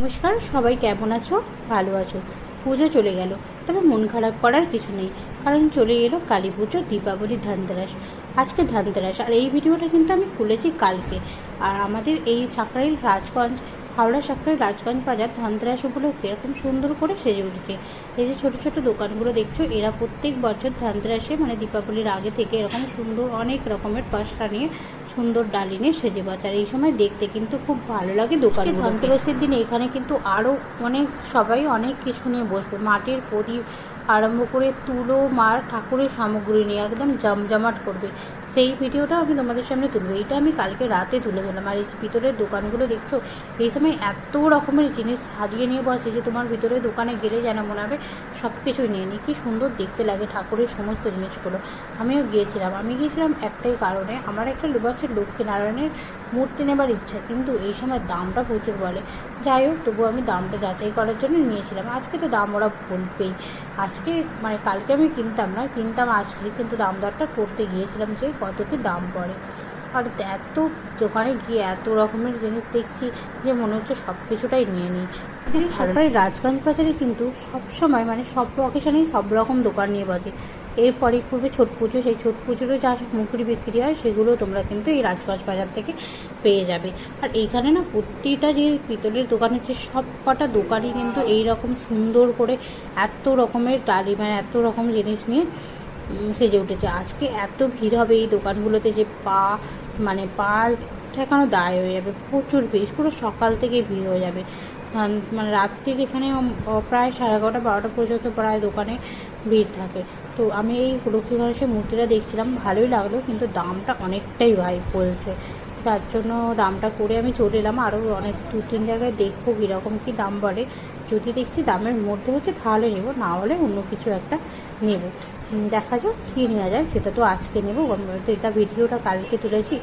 নমস্কার, সবাই কেমন আছো? ভালো আছো? পুজো চলে গেল, তবে মন খারাপ করার কিছু নেই, কারণ চলে এলো কালী পুজো, দীপাবলি, ধানতেরাস। আজকে ধানতেরাস, আর এই ভিডিওটা কিন্তু আমি খুলেছি কালকে। আর আমাদের এই সাকরাইল রাজগঞ্জ হাওড়া সাকরাইল রাজগঞ্জ বাজার ধানতেরাস উপলক্ষে এরকম সুন্দর করে সেজে উঠেছে। এই যে ছোট ছোট দোকানগুলো দেখছ, এরা প্রত্যেক বছর ধানতেরাসে মানে দীপাবলির আগে থেকে এরকম সুন্দর অনেক রকমের পাশটা নিয়ে সুন্দর ডালি নিয়ে সেজে বসে আর এই সময় দেখতে কিন্তু খুব ভালো লাগে দোকান ধনতেরাসের দিন এখানে কিন্তু আরও অনেক, সবাই অনেক কিছু নিয়ে বসবে। মাটির প্রদীপ আরম্ভ করে তুলো, মার ঠাকুরের সামগ্রী নিয়ে একদম জমজমাট করবে। সেই ভিডিওটা আমি তোমাদের সামনে তুলবো। এইটা আমি কালকে রাতে তুলে ধরলাম। আর এই ভিতরের দোকানগুলো দেখছ? এই সময় এত রকমের জিনিস সাজিয়ে নিয়ে বসে যে তোমার ভিতরে দোকানে গেলে যেন মনে হবে সব কিছুই নিয়ে নিই কি সুন্দর দেখতে লাগে ঠাকুরের সমস্ত জিনিসগুলো। আমিও গিয়েছিলাম। আমি গিয়েছিলাম একটাই কারণে, আমার একটা বছর লক্ষ্মী নারায়ণের মূর্তি নেবার ইচ্ছা, কিন্তু এই সময় দামটা প্রচুর বলে। যাই হোক তবু আমি দামটা যাচাই করার জন্য নিয়েছিলাম। আজকে তো দাম ওরা বলবেই। আজকে মানে কালকে আমি কিনতাম না, কিনতাম আজকে, কিন্তু দাম দরটা করতে গিয়েছিলাম যে কত কি দাম পড়ে। আর এত দোকানে গিয়ে এত রকমের জিনিস দেখছি যে মনে হচ্ছে সব কিছুটাই নিয়ে নিই। সরকারি রাজগঞ্জ বাজারে কিন্তু সব সময় মানে সব অকেশনেই সব রকম দোকান নিয়ে বসে। এরপরে পূর্বে ছট পুজো সেই ছট পুজোরও যা সামগ্রী বিক্রি হয় সেগুলো তোমরা কিন্তু এই রাজগঞ্জ বাজার থেকে পেয়ে যাবে। আর এইখানে না প্রতিটা যে পিতলের দোকান হচ্ছে সব কটা দোকানই কিন্তু এই রকম সুন্দর করে এত রকমের ডালি মানে এত রকম জিনিস নিয়ে সেজে উঠেছে। আজকে এত ভিড় হবে এই দোকানগুলোতে যে পা মানে পা ঠেকানো দায় হয়ে যাবে। প্রচুর ভিড়, পুরো সকাল থেকে ভিড় হয়ে যাবে। মানে রাত্রির এখানে প্রায় সাড়ে এগারোটা, বারোটা পর্যন্ত প্রায় দোকানে ভিড় থাকে। তো আমি এই লক্ষ্মী গণেশের মূর্তিটা দেখছিলাম, ভালোই লাগল, কিন্তু দামটা অনেকটাই ভাই বলছে। তার জন্য দামটা করে আমি চলে এলাম আরও অনেক দু, তিন জায়গায় দেখব কীরকম কী দাম বাড়ে। যদি দেখছি দামের মধ্যে হচ্ছে তাহলে নেব, না হলে অন্য কিছু একটা নেব। দেখা যাক কী নেওয়া যায়। সেটা তো আজকে নেব। তো এটা ভিডিওটা কালকে তুলেছি।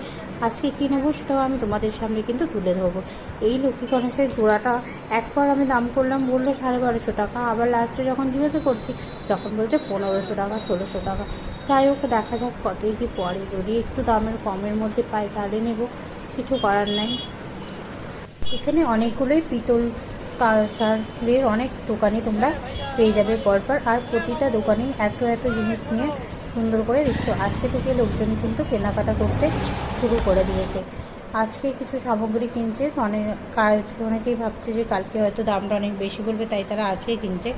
আজকে কী নেব সেটাও আমি তোমাদের সামনে কিন্তু তুলে ধরবো। এই লক্ষ্মী গণেশের জোড়াটা একবার আমি দাম করলাম, বলল সাড়ে বারোশো টাকা। আবার লাস্টে যখন জিজ্ঞাসা করছি, তখন বলছে পনেরোশো টাকা, ষোলোশো টাকা। যাই হোক, দেখা যাক কতই কি পড়ে। যদি একটু দামের কমের মধ্যে পাই, তাহলে নেব। কিছু করার নাই। এখানে অনেকগুলোই পিতল কালচারের অনেক দোকানে তোমরা পেয়ে যাবে পরপর। আর প্রতিটা দোকানেই এত এত জিনিস নিয়ে সুন্দর করে দিচ্ছ। আজকে থেকে লোকজন কিন্তু কেনাকাটা করতে শুরু করে দিয়েছে। আজকে কিছু সামগ্রী কিনছে অনেক কাজ অনেকেই ভাবছে যে কালকে হয়তো দামটা অনেক বেশি বলবে, তাই তারা আজকে কিনছে।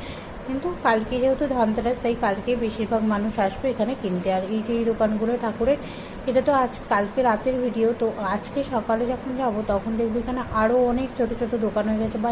কিন্তু কালকে যেহেতু ধানতেরাস তাই কালকে বেশিরভাগ মানুষ আসবে এখানে কিনতে। আর এই যে এই দোকানগুলো ঠাকুরের, এটা তো আজ কালকে রাতের ভিডিও, তো আজকে সকালে যখন যাব তখন দেখব এখানে আরও অনেক ছোট ছোট দোকান হয়ে গেছে বা